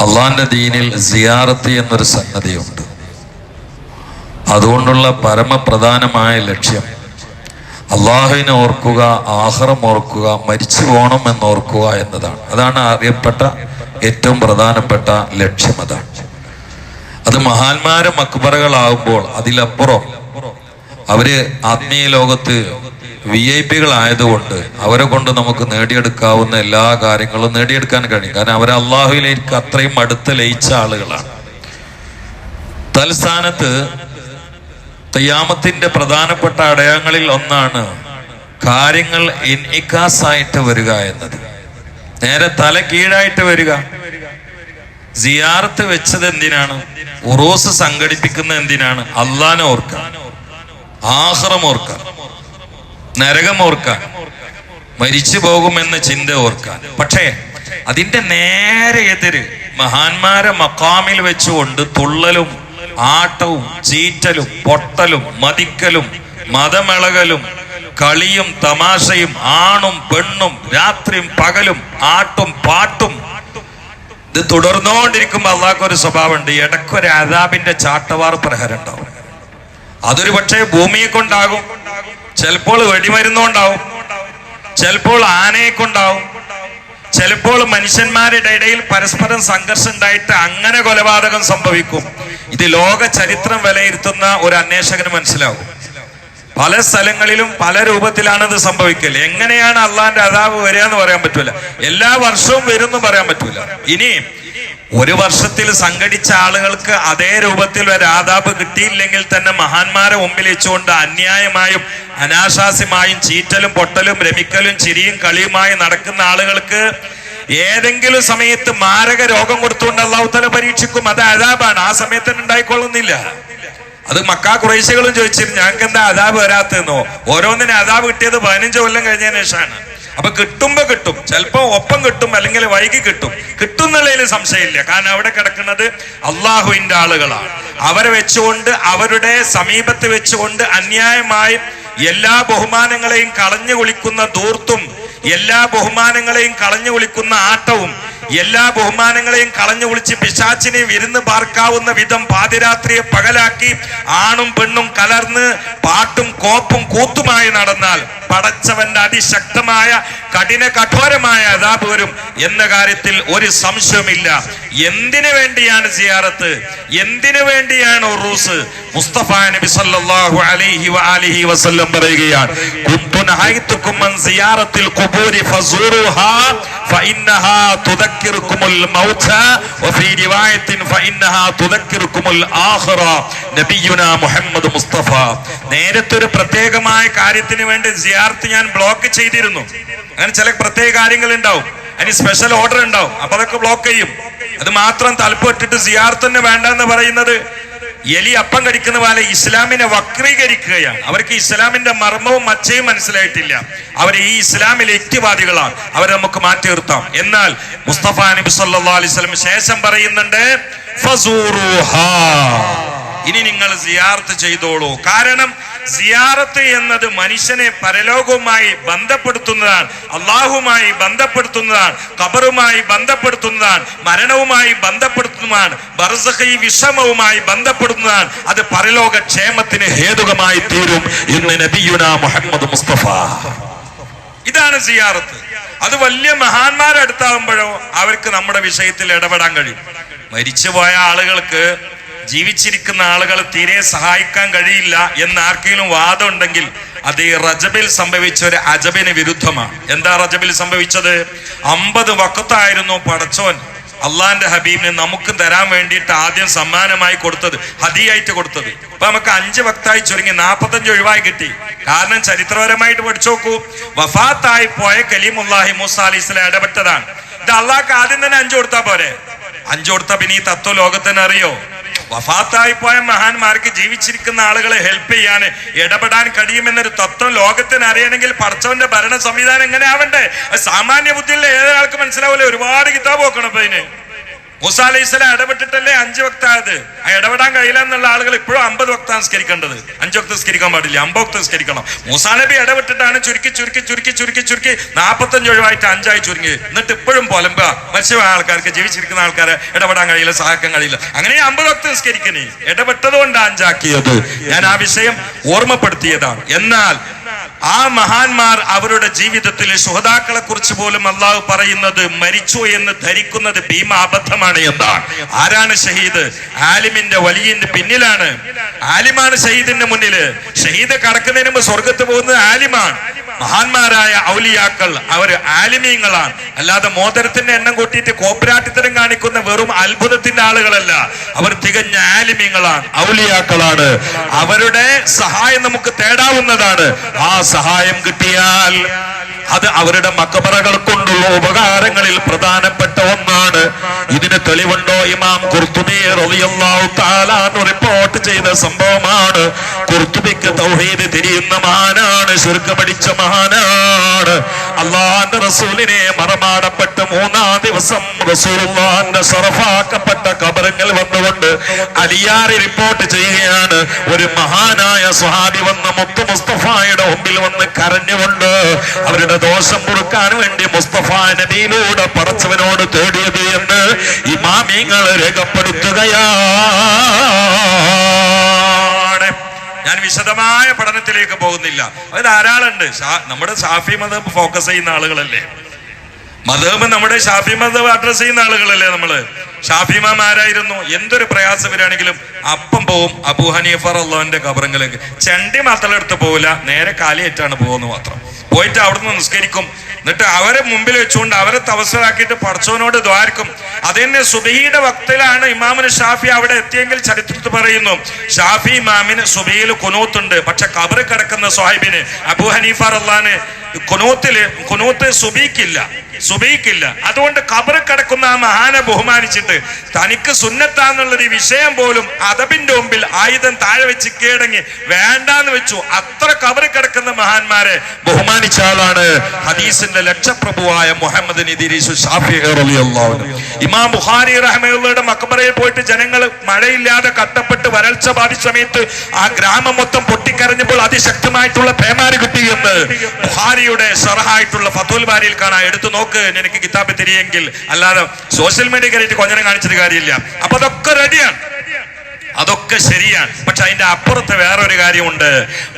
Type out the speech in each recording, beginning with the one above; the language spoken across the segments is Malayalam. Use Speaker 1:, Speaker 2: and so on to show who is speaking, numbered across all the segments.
Speaker 1: അള്ളാന്റെ ദീനിൽ സിയാറത്ത് എന്നൊരു സംഗതിയുണ്ട്. അതുകൊണ്ടുള്ള പരമപ്രധാനമായ ലക്ഷ്യം അള്ളാഹുവിനെ ഓർക്കുക ആഹ്റം ഓർക്കുക മരിച്ചു പോകണം എന്ന് ഓർക്കുക എന്നതാണ്. അതാണ് അറിയപ്പെട്ട ഏറ്റവും പ്രധാനപ്പെട്ട ലക്ഷ്യം അതാണ്. അത് മഹാന്മാരും മക്ബറകളാകുമ്പോൾ അതിലപ്പുറം അവർ ആത്മീയ ലോകത്ത് വി ഐ പികളായതുകൊണ്ട് അവരെ കൊണ്ട് നമുക്ക് നേടിയെടുക്കാവുന്ന എല്ലാ കാര്യങ്ങളും നേടിയെടുക്കാൻ കഴിയും. കാരണം അവർ അള്ളാഹുവിലേക്ക് അത്രയും അടുത്ത് ലയിച്ച ആളുകളാണ്. തൽസ്ഥാനത്ത് തയ്യാമത്തിന്റെ പ്രധാനപ്പെട്ട അടയാളങ്ങളിൽ ഒന്നാണ് കാര്യങ്ങൾ ഇൻഇക്കാസായിട്ട് വരിക എന്നത്. നേരെ തല കീഴായിട്ട് വരിക. സിയാറത്ത് വെച്ചത് എന്തിനാണ്? ഉറൂസ് സംഘടിപ്പിക്കുന്ന എന്തിനാണ്? അള്ളാനെ ഓർക്കാൻ ആഹ്റം ഓർക്കാൻ നരകം ഓർക്കാൻ മരിച്ചു പോകുമെന്ന ചിന്ത ഓർക്കാൻ പക്ഷേ അതിന്റെ നേരെ എതിര് മഹാന്മാരെ മക്കാമിൽ വെച്ചുകൊണ്ട് തുള്ളലും ആട്ടവും ചീറ്റലും പൊട്ടലും മതിക്കലും മതമിളകലും കളിയും തമാശയും ആണും പെണ്ണും രാത്രിയും പകലും ആട്ടും പാട്ടും ഇത് തുടർന്നുകൊണ്ടിരിക്കുമ്പോൾ അള്ളാഹ് ഒരു സ്വഭാവമുണ്ട്. ഇടയ്ക്കൊരു അതാബിന്റെ ചാട്ടവാർ പ്രഹരം ഉണ്ടാവും. അതൊരു പക്ഷേ ഭൂമിയെ കൊണ്ടാകും. ചിലപ്പോൾ വെടിമരുന്നുകൊണ്ടാവും ചിലപ്പോൾ ആനയെ കൊണ്ടാവും ചിലപ്പോൾ മനുഷ്യന്മാരുടെ ഇടയിൽ പരസ്പരം സംഘർഷം ഉണ്ടായിട്ട് അങ്ങനെ കൊലപാതകം സംഭവിക്കും. ഇത് ലോക ചരിത്രം വിലയിരുത്തുന്ന ഒരു അന്വേഷകന് മനസ്സിലാവും. പല സ്ഥലങ്ങളിലും പല രൂപത്തിലാണ് ഇത് സംഭവിക്കൽ എങ്ങനെയാണ് അള്ളാന്റെ അതാവ് വരിക എന്ന് പറയാൻ പറ്റൂല. എല്ലാ വർഷവും വരും എന്ന് പറയാൻ പറ്റൂല. ഇനി ഒരു വർഷത്തിൽ സംഘടിച്ച ആളുകൾക്ക് അതേ രൂപത്തിൽ ഒരു ആദാബ് കിട്ടിയില്ലെങ്കിൽ തന്നെ മഹാന്മാരെ മുമ്പിൽ വെച്ചുകൊണ്ട് അന്യായമായും അനാശാസ്യമായും ചീറ്റലും പൊട്ടലും രമിക്കലും ചിരിയും കളിയുമായി നടക്കുന്ന ആളുകൾക്ക് ഏതെങ്കിലും സമയത്ത് മാരക രോഗം കൊടുത്തുകൊണ്ട് അള്ളാഹുത്തല പരീക്ഷിക്കും. അത് അതാബാണ് ആ സമയത്ത് തന്നെ ഉണ്ടായിക്കൊള്ളുന്നില്ല. അത് മക്കാ കുറേശികളും ചോദിച്ചിരുന്നു ഞങ്ങൾക്ക് എന്താ അതാബ് വരാത്തെന്നോ ഓരോന്നിനും അതാബ് കിട്ടിയത് പതിനഞ്ച് കൊല്ലം കഴിഞ്ഞതിന് ശേഷമാണ്. അപ്പൊ കിട്ടുമ്പോ കിട്ടും. ചിലപ്പോ ഒപ്പം കിട്ടും അല്ലെങ്കിൽ വൈകി കിട്ടും. കിട്ടുന്നുള്ളതിൽ സംശയമില്ല. കാരണം അവിടെ കിടക്കുന്നത് അള്ളാഹുവിന്റെ ആളുകളാണ്. അവരെ വെച്ചുകൊണ്ട് അവരുടെ സമീപത്ത് വെച്ചുകൊണ്ട് അന്യായമായി എല്ലാ ബഹുമാനങ്ങളെയും കളഞ്ഞു കുളിക്കുന്ന ദൂർത്തും എല്ലാ ബഹുമാനങ്ങളെയും കളഞ്ഞു കുളിക്കുന്ന ആട്ടവും എല്ലാ ബഹുമാനങ്ങളെയും കളഞ്ഞു കുളിച്ച് പിശാച്ചിനെ വിരുന്ന് പാർക്കാവുന്ന വിധം പാതിരാത്രിയെ പകലാക്കി ആണും പെണ്ണും കലർന്ന് പാട്ടും കോപ്പും കൂത്തുമായി നടന്നാൽ പടച്ചവന്റെ അതിശക്തമായ കഠിന കഠോരമായ അതാപ് വരും എന്ന കാര്യത്തിൽ ഒരു സംശയമില്ല എന്തിനു വേണ്ടിയാണ് സിയാറത്ത്? എന്തിനു വേണ്ടിയാണ് ഉറൂസ്? മുസ്തഫ നബി സല്ലല്ലാഹു അലൈഹി വആലിഹി വസല്ലം പറയുകയാണ് കുന്തു ഹൈതുകും മൻ സിയാറത്തിൽ ഖുബൂരി ഫസൂറുഹാ ഫഇന്നഹാ തുദക്കിറുക്കുമുൽ മൗത റിവായത്തിൻ മുസ്തഫ. നേരത്തെ ഒരു പ്രത്യേകമായ കാര്യത്തിന് വേണ്ടി സിയാർത്ത് ഞാൻ ബ്ലോക്ക് ചെയ്തിരുന്നു. അങ്ങനെ ചില പ്രത്യേക കാര്യങ്ങൾ ഉണ്ടാവും അതിന് സ്പെഷ്യൽ ഓർഡർ ഉണ്ടാവും. അപ്പൊ അതൊക്കെ ബ്ലോക്ക് ചെയ്യും. അത് മാത്രം തലപ്പിട്ടിട്ട് സിയാർത്ത് തന്നെ വേണ്ട എന്ന് പറയുന്നത് എലി അപ്പം കടിക്കുന്ന പോലെ ഇസ്ലാമിനെ വക്രീകരിക്കുകയാണ്. അവർക്ക് ഇസ്ലാമിന്റെ മർമ്മവും മച്ചയും മനസ്സിലായിട്ടില്ല. അവർ ഈ ഇസ്ലാമിലെ യുക്തിവാദികളാണ്. അവരെ നമുക്ക് മാറ്റി നിർത്താം. എന്നാൽ മുസ്തഫ നബി അലൈഹി വസല്ലം ശേഷം പറയുന്നുണ്ട് ഫസൂറുഹാ. ഇനി നിങ്ങൾ സിയാർത്ത് ചെയ്തോളൂ. കാരണം സിയാറത്ത് എന്നത് മനുഷ്യനെ പരലോകവുമായി ബന്ധപ്പെടുത്തുന്നതാണ്. അള്ളാഹുമായി ബന്ധപ്പെടുത്തുന്നതാണ്. ഖബറുമായി ബന്ധപ്പെടുത്തുന്നതാണ്. മരണവുമായി ബന്ധപ്പെടുത്തുന്നതാണ്. ബർസഹി വിഷമവുമായി ബന്ധപ്പെടുന്നതാണ്. അത് പരലോക ക്ഷേമത്തിന് ഹേതുകമായി തീരും എന്ന് നബിയുന മുഹമ്മദ് മുസ്തഫ. ഇതാണ് സിയാറത്ത്. അത് വലിയ മഹാന്മാരടുത്താകുമ്പോഴോ അവർക്ക് നമ്മുടെ വിഷയത്തിൽ ഇടപെടാൻ കഴിയും. മരിച്ചുപോയ ആളുകൾക്ക് ജീവിച്ചിരിക്കുന്ന ആളുകളെ തീരെ സഹായിക്കാൻ കഴിയില്ല എന്ന് ആർക്കെങ്കിലും വാദം ഉണ്ടെങ്കിൽ അത് ഈ റജബിൽ സംഭവിച്ച ഒരു അജബിന് വിരുദ്ധമാണ്. എന്താ റജബിൽ സംഭവിച്ചത്? അമ്പത് വക്കത്തായിരുന്നു പടച്ചോൻ അള്ളാന്റെ ഹബീബിനെ നമുക്ക് തരാൻ വേണ്ടിയിട്ട് ആദ്യം സമ്മാനമായി കൊടുത്തത് ഹദിയായിട്ട് കൊടുത്തത്. അപ്പൊ നമുക്ക് അഞ്ച് വക്തായി ചുരുങ്ങി നാപ്പത്തഞ്ച് ഒഴിവായി കിട്ടി. കാരണം ചരിത്രപരമായിട്ട് പഠിച്ചു നോക്കൂ. വഫാത്തായി പോയ കലീമുല്ലാഹി മൂസ അലി ഇസ്ലാം ഇടപെട്ടതാണ്. ഇത് അള്ളാഹ്ക്ക് ആദ്യം തന്നെ അഞ്ചു കൊടുത്താ പോരെ? അഞ്ചു കൊടുത്ത പിന്നെ ഈ തത്വ ലോകത്തിന് അറിയോ? വഫാത്തായി പോയ മഹാന്മാർക്ക് ജീവിച്ചിരിക്കുന്ന ആളുകളെ ഹെൽപ്പ് ചെയ്യാൻ ഇടപെടാൻ കഴിയുമെന്നൊരു തത്വം ലോകത്തിന് അറിയണമെങ്കിൽ പടച്ചവന്റെ ഭരണ സംവിധാനം എങ്ങനെ ആവണ്ടേ? സാമാന്യ ബുദ്ധിയിലെ ഏതൊരാൾക്ക് മനസ്സിലാവില്ല ഒരുപാട് കിതാബ് നോക്കണം ഇപ്പൊ മൂസ അലൈഹി ഇടപെട്ടിട്ടല്ലേ അഞ്ച് വക്തായത് ആ ഇടപെടാൻ കഴിയില്ല എന്നുള്ള ആളുകൾ ഇപ്പോഴും അമ്പത് വക്ത നിസ്കരിക്കേണ്ടത് അഞ്ച് വക്ത നിസ്കരിക്കാൻ പാടില്ല അമ്പത് വക്ത നിസ്കരിക്കണം മൂസാ നബി ഇടപെട്ടിട്ടാണ് ചുരുക്കി ചുരുക്കി ചുരുക്കി ചുരുക്കി ചുരുക്കി നാൽപ്പത്തഞ്ച് ഒഴിവായിട്ട് അഞ്ചായി ചുരുങ്ങി. എന്നിട്ട് ഇപ്പോഴും പൊലമ്പ മത്സ്യമായ ആൾക്കാർക്ക് ജീവിച്ചിരിക്കുന്ന ആൾക്കാരെ ഇടപെടാൻ കഴിയില്ല സഹായിക്കാൻ കഴിയില്ല. അങ്ങനെ അമ്പത് വക്ത നിസ്കരിക്കണേ ഇടപെട്ടത് കൊണ്ട് അഞ്ചാക്കിയത്. ഞാൻ ആ വിഷയം ഓർമ്മപ്പെടുത്തിയതാണ്. എന്നാൽ ആ മഹാന്മാർ അവരുടെ ജീവിതത്തിൽ സുഹതാക്കളെ കുറിച്ച് പോലും അള്ളാഹു പറയുന്നത് മരിച്ചു എന്ന് ധരിക്കുന്നത് ഭീമ അബദ്ധമാണ് എന്നാണ് ആരാണ് ഷഹീദ്? ആലിമിന്റെ വലിയന്റെ പിന്നിലാണ്. ആലിമാണ് ഷഹീദിന്റെ മുന്നിൽ. ഷഹീദ് കടക്കുന്നതിന് മുമ്പ് സ്വർഗത്ത് പോകുന്നത് ആലിമാണ്. മഹാന്മാരായ ഔലിയാക്കൾ അവർ ആലിമീങ്ങളാണ്. അല്ലാതെ മോതിരത്തിന്റെ എണ്ണം കൂട്ടിയിട്ട് കോപ്പരാട്ടിത്തരം കാണിക്കുന്ന വെറും അത്ഭുതത്തിന്റെ ആളുകളല്ല. അവർ തികഞ്ഞ ആലിമീങ്ങളാണ് ഔലിയാക്കളാണ്. അവരുടെ സഹായം നമുക്ക് തേടാവുന്നതാണ്. ആ സഹായം കിട്ടിയാൽ അത് അവരുടെ മക്കബറകൾ കൊണ്ടുള്ള ഉപകാരങ്ങളിൽ പ്രധാനപ്പെട്ട ഒന്നാണ്. ഇതിന് തെളിവുണ്ടോ? ഇമാം കുർത്തുബി തആല റിപ്പോർട്ട് ചെയ്ത സംഭവമാണ്. കുർത്തുബിക്ക് തൗഹീദ് തിരിയുന്ന മഹാനാണ് ശിർക്ക് പഠിച്ച മഹാനാണ്. അള്ളാന്റെ റസൂലിനെ മറമാടപ്പെട്ട് മൂന്നാം ദിവസം റസൂലിന്റെ സറഫാക്കപ്പെട്ട കബറങ്ങൾ വന്നുകൊണ്ട് അലിയാറി റിപ്പോർട്ട് ചെയ്യുകയാണ്. ഒരു മഹാനായ സ്വഹാബി വന്ന മുത്തു മുസ്തഫായുടെ മുമ്പിൽ വന്ന് കരഞ്ഞുകൊണ്ട് അവരുടെ ദോഷം പൊറുക്കാൻ വേണ്ടി മുസ്തഫ നബിയിലൂടെ പറച്ചവനോട് തേടിയത് എന്ന് ഇമാമിങ്ങൾ രേഖപ്പെടുത്തുകയാണ്. ഞാൻ വിശദമായ പഠനത്തിലേക്ക് പോകുന്നില്ല. അത് ധാരാളമുണ്ട്. നമ്മുടെ സാഫി മതം ഫോക്കസ് ചെയ്യുന്ന ആളുകളല്ലേ? മതം നമ്മുടെ ഷാഫി മതം അഡ്രസ് ചെയ്യുന്ന ആളുകളല്ലേ നമ്മൾ? ഷാഫിമാരായിരുന്നു എന്തൊരു പ്രയാസം വരികയാണെങ്കിലും അപ്പം പോവും അബൂ ഹനീഫ അള്ളാഹിന്റെ കബറങ്ങളിലേക്ക് ചണ്ടി മാത്രമെടുത്ത് പോവില്ല നേരെ കാലിയേറ്റാണ് പോകുന്നത് മാത്രം. പോയിട്ട് അവിടുന്ന് നിസ്കരിക്കും. എന്നിട്ട് അവരെ മുമ്പിൽ വെച്ചുകൊണ്ട് അവരെ തവസരാക്കിയിട്ട് പടച്ചവനോട് ദ്വാരിക്കും. അത് തന്നെ സുബിയുടെ വക്തിലാണ് ഇമാമിന് ഷാഫി അവിടെ എത്തിയെങ്കിൽ ചരിത്രത്തിൽ പറയുന്നു ഷാഫി ഇമാമിന് സുബിയിൽ കുനൂത്തുണ്ട്. പക്ഷെ കബറ് കിടക്കുന്ന സാഹിബിന് അബൂ ഹനീഫ അള്ളഹാന് കുനൂത്തിൽ കുനൂത്ത് സുബീക്കില്ല. സുബീക്കില്ല. അതുകൊണ്ട് കബറ് കിടക്കുന്ന ആ മഹാനെ ബഹുമാനിച്ചിട്ട് തനിക്ക് സുന്നത്താന്നുള്ളൊരു വിഷയം പോലും അതബിന്റെ മുമ്പിൽ ആയുധം താഴെ വെച്ച് കീഴടങ്ങി വേണ്ടാന്ന് വെച്ചു. അത്ര കബറ് കിടക്കുന്ന മഹാന്മാരെ ബഹുമാനിച്ച ആളാണ് ഹദീസിന്റെ ലക്ഷപ്രഭുവായ മുഹമ്മദ് നിദിരീസ് ഷാഫി ഇമാം ബുഖാരി പോയിട്ട് ജനങ്ങൾ മഴയില്ലാതെ കട്ടപ്പെട്ട് വരൾച്ച ബാധിച്ച സമയത്ത് ആ ഗ്രാമം മൊത്തം പൊട്ടിക്കരഞ്ഞപ്പോൾ അതിശക്തമായിട്ടുള്ള പേമാരി കിട്ടിയെന്ന് ബുഹാരിയുടെ സറഹായിട്ടുള്ള ഫതുൽ ബാരിയിൽ കാണാൻ എടുത്തു നോക്ക് നിനക്ക് കിതാബ് തിരിയെങ്കിൽ അല്ലാതെ സോഷ്യൽ മീഡിയ കയറിയിട്ട് കൊഞ്ഞനം കാണിച്ചത് കാര്യമില്ല. അപ്പൊ അതൊക്കെ റെഡിയാണ് അതൊക്കെ ശരിയാണ്. പക്ഷെ അതിന്റെ അപ്പുറത്ത് വേറൊരു കാര്യമുണ്ട്.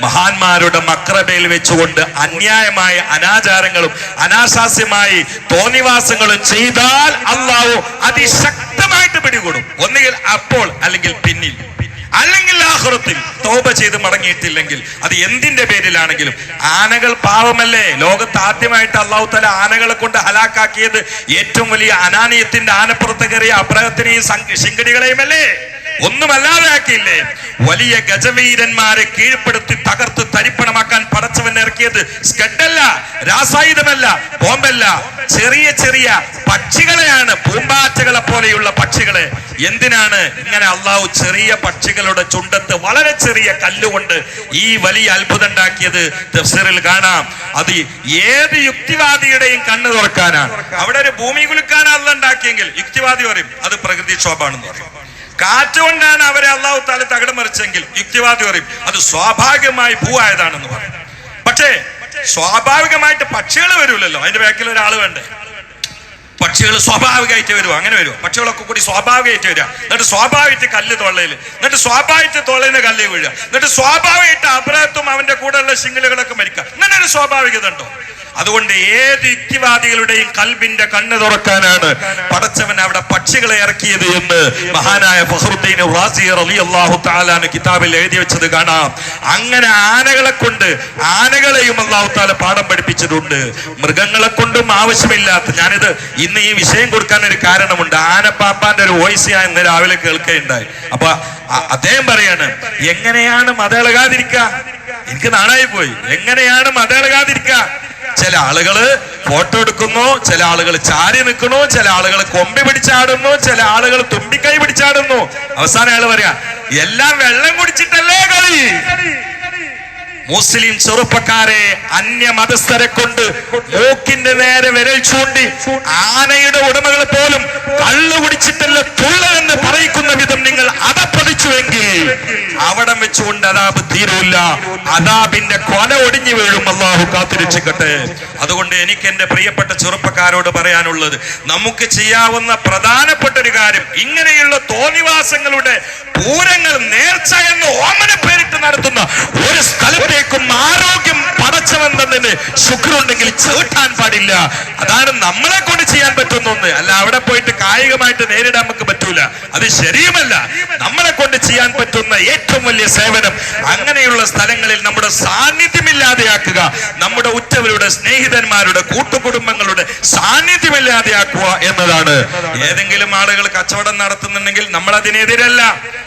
Speaker 1: മഹാന്മാരുടെ മക്രബയിൽ വെച്ചുകൊണ്ട് അന്യായമായ അനാചാരങ്ങളും അനാശാസ്യമായി തോന്നിവാസങ്ങളും ചെയ്താൽ അള്ളാഹു അതിശക്തമായിട്ട് പിടികൂടും. ഒന്നുകിൽ അപ്പോൾ അല്ലെങ്കിൽ പിന്നിൽ. അല്ലെങ്കിൽ ആഹുറത്തിൽ തോപ ചെയ്ത് മടങ്ങിയിട്ടില്ലെങ്കിൽ അത് എന്തിന്റെ പേരിലാണെങ്കിലും ആനകൾ പാവമല്ലേ? ലോകത്ത് ആദ്യമായിട്ട് അള്ളാഹു തല ആനകളെ കൊണ്ട് ഹലാക്കാക്കിയത് ഏറ്റവും വലിയ അനാനയത്തിന്റെ ആനപ്പുറത്ത് കയറിയ അബ്രഹത്തിനെയും ശിങ്കടികളെയും ശിങ്കടികളെയുമല്ലേ? ഒന്നുമല്ലാതെ ആക്കിയില്ലേ വലിയ ഗജവീരന്മാരെ കീഴ്പ്പെടുത്തി തകർത്ത് തരിപ്പണമാക്കാൻ പടച്ചവൻ ഇറക്കിയത് സ്കഡല്ല രാസായുധമല്ല ബോംബല്ല. ചെറിയ ചെറിയ പക്ഷികളെയാണ് പൂമ്പാറ്റകളെ പോലെയുള്ള പക്ഷികളെ. എന്തിനാണ് ഇങ്ങനെ അള്ളാഹു ചെറിയ പക്ഷികളുടെ ചുണ്ടത്ത് വളരെ ചെറിയ കല്ലുകൊണ്ട് ഈ വലിയ അത്ഭുതം ഉണ്ടാക്കിയത്? തഫ്സീറിൽ കാണാം. അത് ഏത് യുക്തിവാദിയുടെയും കണ്ണ് തുറക്കാനാണ്. അവിടെ ഒരു ഭൂമി കുലുക്കാനല്ല ഉണ്ടാക്കിയെങ്കിൽ യുക്തിവാദി പറയും അത് പ്രകൃതിക്ഷോഭാണെന്ന് പറയും. കാറ്റുകൊണ്ടാണ് അവരെ അള്ളാഹു താല തകിടം മറിച്ചെങ്കിൽ യുക്തിവാദി പറയും. അത് സ്വാഭാവികമായി ഭൂവായതാണെന്ന് പറയും. പക്ഷേ സ്വാഭാവികമായിട്ട് പക്ഷികൾ വരൂലല്ലോ. അതിന്റെ ബാക്കിൽ ഒരാൾ വേണ്ടേ? പക്ഷികൾ സ്വാഭാവികമായിട്ട് വരുമോ അങ്ങനെ വരുമോ പക്ഷികളൊക്കെ കൂടി സ്വാഭാവികമായിട്ട് വരിക. എന്നിട്ട് സ്വാഭാവികമായിട്ട് കല്ല് തൊള്ളയിൽ എന്നിട്ട് സ്വാഭാവികമായിട്ട് തൊള്ളയിൽ കല്ല് വീഴുക. എന്നിട്ട് സ്വാഭാവികമായിട്ട് അപരാധത്തും അവന്റെ കൂടെയുള്ള ശിങ്കിലുകളൊക്കെ മരിക്കുക. അങ്ങനെ ഒരു സ്വാഭാവികത ഉണ്ടോ? അതുകൊണ്ട് ഏത് യുക്തിവാദികളുടെയും കൽബിന്റെ കണ്ണ് തുറക്കാനാണ് പടച്ചവൻ അവിടെ പക്ഷികളെ ഇറക്കിയത് എന്ന് മഹാനായ ഫഹറുദ്ദീൻ അലി അള്ളാഹു താലാണ് കിതാബിൽ എഴുതി വെച്ചത് കാണാം. അങ്ങനെ ആനകളെ കൊണ്ട് ആനകളെയും അള്ളാഹു താല പാഠം പഠിപ്പിച്ചിട്ടുണ്ട്. മൃഗങ്ങളെ കൊണ്ടും ആവശ്യമില്ലാത്ത ഞാനിത് ഇന്ന് ഈ വിഷയം കൊടുക്കാൻ ഒരു കാരണമുണ്ട്. ആനപ്പാപ്പാന്റെ ഒരു വോയിസ് ഞാൻ ഇന്ന് രാവിലെ കേൾക്കുകയുണ്ടായി. അപ്പൊ അദ്ദേഹം പറയാണ് എങ്ങനെയാണ് മതളകാതിരിക്കുക എനിക്ക് നാണായി പോയി. എങ്ങനെയാണ് മതളകാതിരിക്കുക ചില ആളുകൾ ഫോട്ടോ എടുക്കുന്നു ചില ആളുകൾ ചാരി നിൽക്കുന്നു ചില ആളുകൾ കൊമ്പി പിടിച്ചാടുന്നു ചില ആളുകൾ തുമ്പിക്കൈ പിടിച്ചാടുന്നു. അവസാനം ആൾ പറയാ എല്ലാം വെള്ളം കുടിച്ചിട്ടല്ലേ കളി? മുസ്ലിം ചെറുപ്പക്കാരെ അന്യ മതസ്ഥരെ കൊണ്ട് മൂക്കിന്റെ നേരെ വിരൽ ചൂണ്ടി ആനയുടെ ഉടമകൾ പോലും കള്ളു കുടിച്ചിട്ടല്ല തുള്ള എന്ന് പറയിക്കുന്ന വിധം നിങ്ങൾ അതപ്പതിച്ചുവെങ്കിൽ അവിടം വെച്ചുകൊണ്ട് അതാബ് തീരൂല്ല അതാബിന്റെ കൊല ഒടിഞ്ഞു വീഴും. അള്ളാഹു കാത്തിരിച്ചിക്കട്ടെ അതുകൊണ്ട് എനിക്ക് എന്റെ പ്രിയപ്പെട്ട ചെറുപ്പക്കാരോട് പറയാനുള്ളത് നമുക്ക് ചെയ്യാവുന്ന പ്രധാനപ്പെട്ട ഒരു കാര്യം ഇങ്ങനെയുള്ള തോന്നിവാസങ്ങളുടെ പൂരങ്ങൾ നേർച്ച എന്ന് ഓമന പേര് നടത്തുന്ന ഒരു സ്ഥലത്തേക്കും ആരോഗ്യം പടച്ചവൻ തന്നെ ശുക്രുണ്ടെങ്കിൽ ചവിട്ടാൻ പാടില്ല. അതാണ് നമ്മളെ കൊണ്ട് ചെയ്യാൻ പറ്റുന്ന ഒന്ന് അല്ല അവിടെ പോയിട്ട് കായികമായിട്ട് നേരിടാൻ നമുക്ക് പറ്റൂല. അത് ശരിയുമല്ല. നമ്മളെ കൊണ്ട് ചെയ്യാൻ പറ്റുന്ന ഏറ്റവും വലിയ സേവനം അങ്ങനെയുള്ള സ്ഥലങ്ങളിൽ നമ്മുടെ സാന്നിധ്യമില്ലാതെയാക്കുക നമ്മുടെ ഉറ്റവരുടെ സ്നേഹിതന്മാരുടെ കൂട്ടുകുടുംബങ്ങളുടെ സാന്നിധ്യമില്ലാതെയാക്കുക എന്നതാണ്. ഏതെങ്കിലും ആളുകൾ കച്ചവടം നടത്തുന്നുണ്ടെങ്കിൽ നമ്മൾ അതിനെതിരല്ല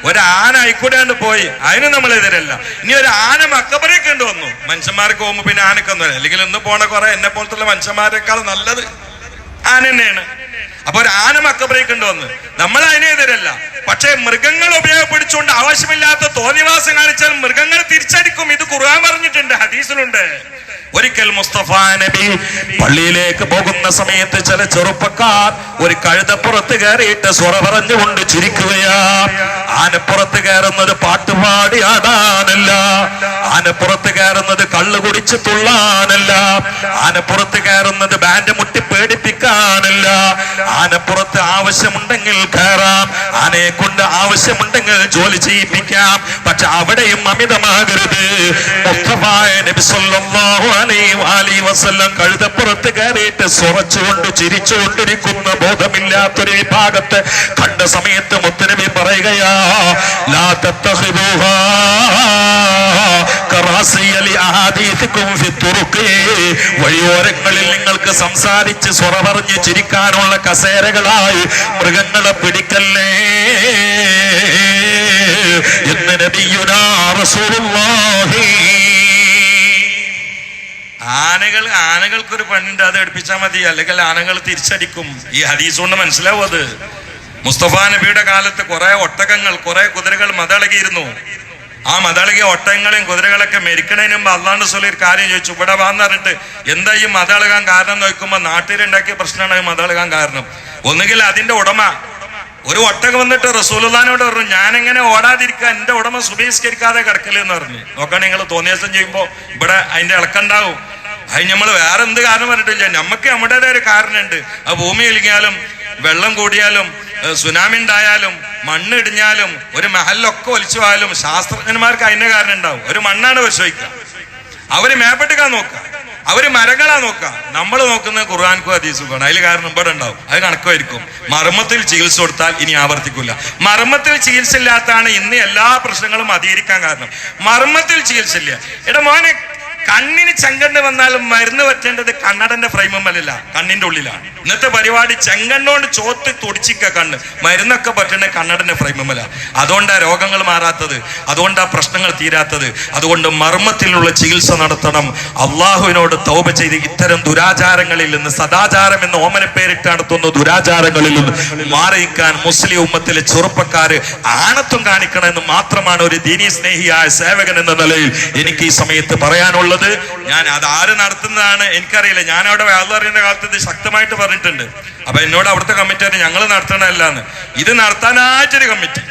Speaker 1: ഒരു ആന ആയിക്കൂടെയാണ് പോയി അതിന് നമ്മൾ എതിരല്ല ഇനി ഒരു ആന മക്കബറേക്ക് ഉണ്ട് വന്നു. മനുഷ്യന്മാർക്ക് പോകുമ്പോ പിന്നെ ആനക്കൊന്നും അല്ലെങ്കിൽ ഇന്ന് പോണ കുറെ എന്നെ പോലത്തുള്ള മനുഷ്യന്മാരെക്കാൾ നല്ലത് ആന തന്നെയാണ്. അപ്പൊ ഒരു ആന മക്കബറേക്ക് ഉണ്ട് വന്ന്. നമ്മൾ അതിനെതിരല്ല പക്ഷേ മൃഗങ്ങൾ ഉപയോഗപ്പെടുത്തുകൊണ്ട് ആവശ്യമില്ലാത്ത തോന്നിവാസം കാണിച്ചാൽ മൃഗങ്ങൾ തിരിച്ചടിക്കും. ഇത് ഖുർആൻ പറഞ്ഞിട്ടുണ്ട് ഹദീസിലുണ്ട്. ഒരിക്കൽ മുസ്തഫ നബി പള്ളിയിലേക്ക് പോകുന്ന സമയത്ത് ചില ചെറുപ്പക്കാർ ഒരു കഴുതപ്പുറത്ത് കയറിയിട്ട് സ്വറ പറഞ്ഞുകൊണ്ട് ചിരിക്കുകയാ. ആനപ്പുറത്ത് കയറുന്നത് പാട്ടുപാടി ആടാനല്ല ആനപ്പുറത്ത് കയറുന്നത് കള്ളു കുടിച്ച് തുള്ളാനല്ല. ആനപ്പുറത്ത് കയറുന്നത് ബാൻഡ് മുട്ടി പേടിപ്പിക്കാനല്ല. ആനപ്പുറത്ത് ആവശ്യമുണ്ടെങ്കിൽ കയറാം. ആനയെ കൊണ്ട് ആവശ്യമുണ്ടെങ്കിൽ ജോലി ചെയ്യിപ്പിക്കാം. പക്ഷെ അവിടെയും അമിതമാകരുത്. മുസ്തഫായ നബി സല്ലല്ലാഹു കഴുതപ്പുറത്ത് കയറിയിട്ട് സുറച്ചുകൊണ്ട് ചിരിച്ചുകൊണ്ടിരിക്കുന്ന ബോധമില്ലാത്തൊരു വിഭാഗത്ത് കണ്ട സമയത്ത് മുത്തനബി പറയുകയാ ലാ നിങ്ങൾക്ക് സംസാരിച്ച് സ്വറ പറഞ്ഞ് ചിരിക്കാനുള്ള കസേരകളായി മൃഗങ്ങളെ പിടിക്കല്ലേ? എന്ന് നബിയുനാ റസൂലുള്ളാഹി ആനകൾ ആനകൾക്കൊരു പണിണ്ട് അത് എടുപ്പിച്ചാൽ മതി. അല്ലെങ്കിൽ ആനകൾ തിരിച്ചടിക്കും. ഈ ഹദീസ് കൊണ്ട് മനസ്സിലാവും അത്. മുസ്തഫ നബിയുടെ കാലത്ത് കുറെ ഒട്ടകങ്ങൾ കുറെ കുതിരകൾ മതളകിയിരുന്നു. ആ മതളകിയ ഒട്ടകങ്ങളെയും കുതിരകളൊക്കെ മെരിക്കണതിന് മുമ്പ് അള്ളാണ്ട് സ്വലി ഒരു കാര്യം ചോദിച്ചു ഇവിടെ വാന്ന് പറഞ്ഞിട്ട് എന്താ ഈ മതളകാൻ കാരണം നോക്കുമ്പോ നാട്ടിലുണ്ടാക്കിയ പ്രശ്നമാണ് ഈ മതളകാൻ കാരണം. ഒന്നുകിൽ അതിന്റെ ഉടമ ഒരു ഒട്ടക വന്നിട്ട് റസൂലുള്ളാനോട് പറഞ്ഞു ഞാൻ എങ്ങനെ ഓടാതിരിക്കാൻ എന്റെ ഉടമ സുഭീസ്കരിക്കാതെ കിടക്കലെന്ന് പറഞ്ഞു. നോക്കാൻ നിങ്ങൾ തോന്നിയാസം ചെയ്യുമ്പോൾ ചെയ്യുമ്പോ ഇവിടെ അതിന്റെ ഇളക്കുണ്ടാവും അത് നമ്മൾ വേറെ എന്ത് കാരണം പറഞ്ഞിട്ടില്ല. നമുക്ക് നമ്മുടേതായ ഒരു കാരണമുണ്ട് ആ ഭൂമി ഇളിഞ്ഞാലും വെള്ളം കൂടിയാലും സുനാമി ഉണ്ടായാലും മണ്ണ് ഇടിഞ്ഞാലും ഒരു മഹലൊക്കെ ഒലിച്ചു പോയാലും ശാസ്ത്രജ്ഞന്മാർക്ക് അതിന്റെ കാരണം ഉണ്ടാവും. ഒരു മണ്ണാണ് പരിശോധിക്കുക. അവർ മേപ്പെട്ടുക്കാൻ നോക്കുക. അവർ മരങ്ങളാ നോക്കുക നമ്മൾ നോക്കുന്നത് ഖുർആാൻക്കും ഹദീസുക്കാണ്. അതിൽ കാരണം ഇവിടെ ഉണ്ടാവും അത് കണക്കുമായിരിക്കും മർമ്മത്തിൽ ചികിത്സ കൊടുത്താൽ ഇനി ആവർത്തിക്കില്ല. മർമ്മത്തിൽ ചികിത്സ ഇല്ലാത്തതാണ് ഇന്ന് എല്ലാ പ്രശ്നങ്ങളും അധികരിക്കാൻ കാരണം. മർമ്മത്തിൽ ചികിത്സ ഇല്ല എടാ മോനെ കണ്ണിന് ചെങ്കണ്ണ് വന്നാലും മരുന്ന് പറ്റേണ്ടത് കണ്ണടന്റെ ഫ്രെയിമല്ല കണ്ണിന്റെ ഉള്ളിലാണ്. ഇന്നത്തെ പരിപാടി ചെങ്കണ്ണോണ്ട് ചോത്ത് തുടിച്ചിക്ക കണ്ണ്. മരുന്നൊക്കെ പറ്റേണ്ടത് കണ്ണടന്റെ ഫ്രെയിമല്ല അതുകൊണ്ടാ രോഗങ്ങൾ മാറാത്തത് അതുകൊണ്ടാ പ്രശ്നങ്ങൾ തീരാത്തത്. അതുകൊണ്ട് മർമ്മത്തിലുള്ള ചികിത്സ നടത്തണം. അള്ളാഹുവിനോട് തൗബ ചെയ്ത് ഇത്തരം ദുരാചാരങ്ങളിൽ നിന്ന് സദാചാരം എന്ന ഓമന പേരിട്ട് നടത്തുന്ന ദുരാചാരങ്ങളിൽ നിന്ന് മാറിയിക്കാൻ മുസ്ലിം ഉമ്മത്തിലെ ചെറുപ്പക്കാര് ആണത്വം കാണിക്കണമെന്ന് മാത്രമാണ് ഒരു ദീനീ സ്നേഹിയായ സേവകൻ എന്ന നിലയിൽ എനിക്ക് ഈ സമയത്ത് പറയാനുള്ളത്. ഞാൻ അത് ആര് നടത്തുന്നതാണ് എനിക്കറിയില്ല. ഞാൻ അവിടെ വേദറിയുന്ന കാലത്ത് ഇത് ശക്തമായിട്ട് പറഞ്ഞിട്ടുണ്ട്. അപ്പൊ എന്നോട് അവിടുത്തെ കമ്മിറ്റി ഞങ്ങൾ നടത്തണമല്ലാന്ന് ഇത് നടത്താനായിട്ടൊരു കമ്മിറ്റി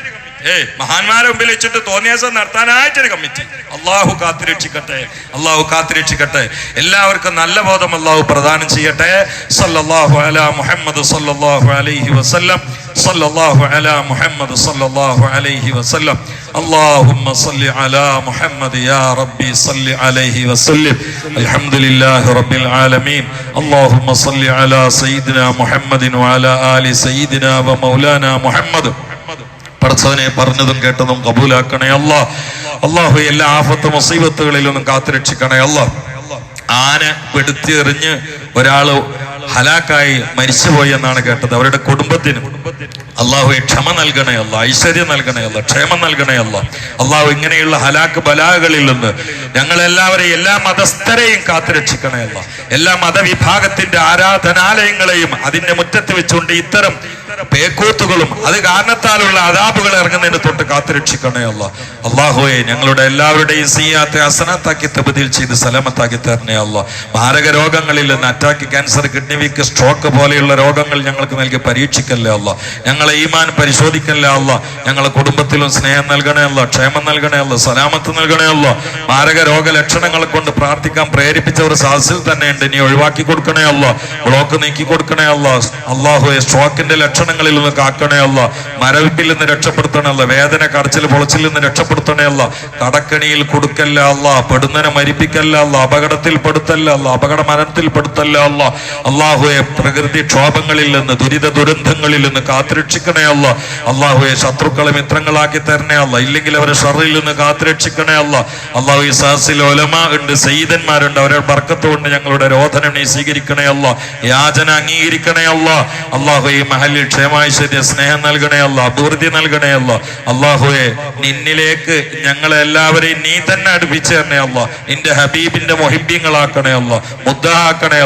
Speaker 1: ഏ മഹാന്മാരെ മുമ്പിൽ വെച്ചിട്ട് തോന്നിയാസം നടത്താനായിട്ടൊരു കമ്മിറ്റി അള്ളാഹു കാത്തിരക്ഷിക്കട്ടെ അള്ളാഹു കാത്തിരക്ഷിക്കട്ടെ. എല്ലാവർക്കും നല്ല ബോധം അള്ളാഹു പ്രദാനം ചെയ്യട്ടെ. സല്ലല്ലാഹു അലാ മുഹമ്മദ് സല്ലല്ലാഹു അലൈഹി വസല്ലം. സല്ലല്ലാഹു അലാ മുഹമ്മദ് സല്ലല്ലാഹു അലൈഹി വസല്ലം اللهم صل على محمد يا ربي صل عليه وسلم الحمد لله رب العالمين اللهم صل على سيدنا محمد وعلى آل سيدنا ومولانا محمد പടച്ചവനെ പറഞ്ഞതും കേട്ടതും കബൂലാക്കണേ അല്ല അള്ളാഹു എല്ലാ ആഫത്ത് മുസീബത്തുകളിൽ നിന്നും കാത്തുരക്ഷിക്കണേ അല്ല ആന പെടുത്തി എറിഞ്ഞ് ഒരാള് ഹലാക്കായി മരിച്ചുപോയി എന്നാണ് കേട്ടത്. അവരുടെ കുടുംബത്തിന് അള്ളാഹുവെ ക്ഷമ നൽകണയല്ല ഐശ്വര്യം നൽകണയല്ല ക്ഷേമം നൽകണയല്ല അള്ളാഹു ഇങ്ങനെയുള്ള ഹലാക്ക് ബലാകളിൽ നിന്ന് ഞങ്ങളെല്ലാവരെയും എല്ലാ മതസ്ഥരെയും കാത്തുരക്ഷിക്കണയല്ല എല്ലാ മതവിഭാഗത്തിന്റെ ആരാധനാലയങ്ങളെയും അതിന്റെ മുറ്റത്ത് വെച്ചുകൊണ്ട് ഇത്തരം പേക്കൂത്തുകളും അത് കാരണത്താലുള്ള അതാപുകൾ ഇറങ്ങുന്നതിന് തൊട്ട് കാത്തുരക്ഷിക്കണേ അല്ല. അള്ളാഹുയെ ഞങ്ങളുടെ എല്ലാവരുടെയും സിയാത്തെ അസനത്താക്കി തബദിൽ ചെയ്ത് സലമത്താക്കി തരണേ അല്ല. മാരക രോഗങ്ങളിൽ നിന്ന് attack cancer kidney weak stroke പോലെയുള്ള രോഗങ്ങൾ ഞങ്ങൾക്ക് നൽകി പരീക്ഷിക്കല്ലേ അല്ല. ഞങ്ങളെ ഈമാൻ പരിശോധിക്കല്ലേ അല്ല. ഞങ്ങളെ കുടുംബത്തിലും സ്നേഹം നൽകണേ അല്ല ക്ഷേമം നൽകണേ അല്ല സലാമത്ത് നൽകണേ അല്ല. മാരക രോഗ ലക്ഷണങ്ങൾ കൊണ്ട് പ്രാർത്ഥിക്കാൻ പ്രേരിപ്പിച്ചവർ സാഹസിൽ തന്നെ ഉണ്ട് ഇനി ഒഴിവാക്കി കൊടുക്കണേ അല്ല. ബ്ലോക്ക് നീക്കി കൊടുക്കണേ അല്ല. അള്ളാഹുയെ സ്ട്രോക്കിന്റെ ലക്ഷണങ്ങളിൽ നിന്ന് കാക്കണേ അല്ല. മരവിപ്പിൽ നിന്ന് രക്ഷപ്പെടുത്തണേ അല്ല. വേദന കരച്ചിൽ പൊളച്ചിൽ നിന്ന് രക്ഷപ്പെടുത്തണേ അല്ല. കടക്കണിയിൽ കൊടുക്കല്ല അല്ല. പെടുന്നനെ മരിപ്പിക്കല്ല അല്ല. അപകടത്തിൽ പെടുത്തല്ല അല്ല. അപകട മരണത്തിൽ പെടുത്തല്ല അല്ല. അള്ളാഹുയെ പ്രകൃതി ക്ഷോഭങ്ങളിൽ നിന്ന് ദുരിത ദുരന്തങ്ങളിൽ നിന്ന് കാത്തുരക്ഷിക്കണേ അല്ല. അള്ളാഹുയെ ശത്രുക്കളെ മിത്രങ്ങളാക്കി തരണേ ഇല്ലെങ്കിൽ അവരെ ഷറിൽ നിന്ന് കാത്തുരക്ഷിക്കണേ അല്ല. അള്ളാഹു ഈ സഹസിൽ ഒലമ ഉണ്ട് സയ്യിദന്മാരുണ്ട്. അവരെ ബർക്കത്തുകൊണ്ട് ഞങ്ങളുടെ രോധനം നീ സ്വീകരിക്കണേ അല്ല. യാചന അംഗീകരിക്കണേ അല്ല. അള്ളാഹു ഈ മഹലിൽ ക്ഷേമാശ്വര്യ സ്നേഹം നൽകണേ അല്ല അഭിവൃദ്ധി നൽകണേ അള്ളാഹുയെ നിന്നിലേക്ക് ഞങ്ങളെ എല്ലാവരെയും നീ തന്നെ അടുപ്പിച്ചു തരണേ അല്ല. നിന്റെ ഹബീബിന്റെ മൊഹിബ്യങ്ങളാക്കണേ അല്ല മുദ്ദാക്കണേ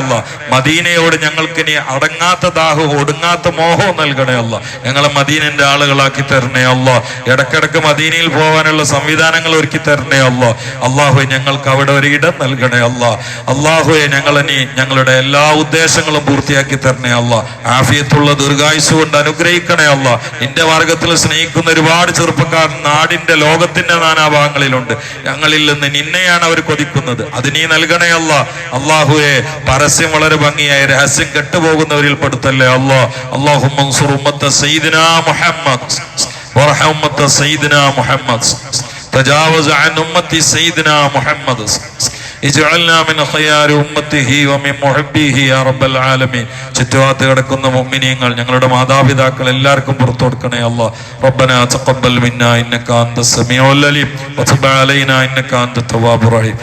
Speaker 1: മദീനയോട് ഞങ്ങൾക്ക് ഇനി അടങ്ങാത്ത ദാഹവും ഒടുങ്ങാത്ത മോഹവും നൽകണേ അല്ല. ഞങ്ങളെ മദീനന്റെ ആളുകളാക്കി തരണേ അല്ല. ഇടക്കിടക്ക് മദീനയിൽ പോകാനുള്ള സംവിധാനങ്ങൾ ഒരുക്കി തരണേ അല്ല. അള്ളാഹുയെ ഞങ്ങൾക്ക് അവിടെ ഒരു ഇടം നൽകണേ അള്ളാഹുയെ ഞങ്ങളെ നീ ഞങ്ങളുടെ എല്ലാ ഉദ്ദേശങ്ങളും പൂർത്തിയാക്കി തരണേ അല്ല. ആഫിയത്തുള്ള ദീർഘായുസ് കൊണ്ട് അനുഗ്രഹിക്കണേ അല്ല നിന്റെ മാർഗത്തിൽ സ്നേഹിക്കുന്ന ഒരുപാട് ചെറുപ്പക്കാർ നാടിന്റെ ലോകത്തിന്റെ നാനാഭാഗങ്ങളിലുണ്ട്. ഞങ്ങളിൽ നിന്ന് നിന്നെയാണ് അവർ കൊതിക്കുന്നത്. അത് നീ നൽകണേ അല്ല അള്ളാഹുയെ പരസ്യം വളരെ ഭംഗിയായി രഹസ്യം കെട്ടുപോകുന്നവരിൽ പെടുത്തല്ലേ അല്ലോ അള്ളാഹു മൻസുർ ഉമ്മത്ത് മുഹമ്മദ്. മുഹമ്മദ്. തജാവസ് അൻ ഉമ്മത്തി സയ്യിദിന മുഹമ്മദ്. أمة سيدنا محمد اجعلنا من خيار أمته ومن محبيه يا رب العالمين ചുറ്റുഭാഗത്ത് കിടക്കുന്ന മുമ്മിനിയങ്ങൾ ഞങ്ങളുടെ മാതാപിതാക്കൾ എല്ലാവർക്കും പുറത്തു കൊടുക്കണേ അല്ല ربنا تقبل منا انك انت السميع العليم وتب علينا انك انت التواب الرحيم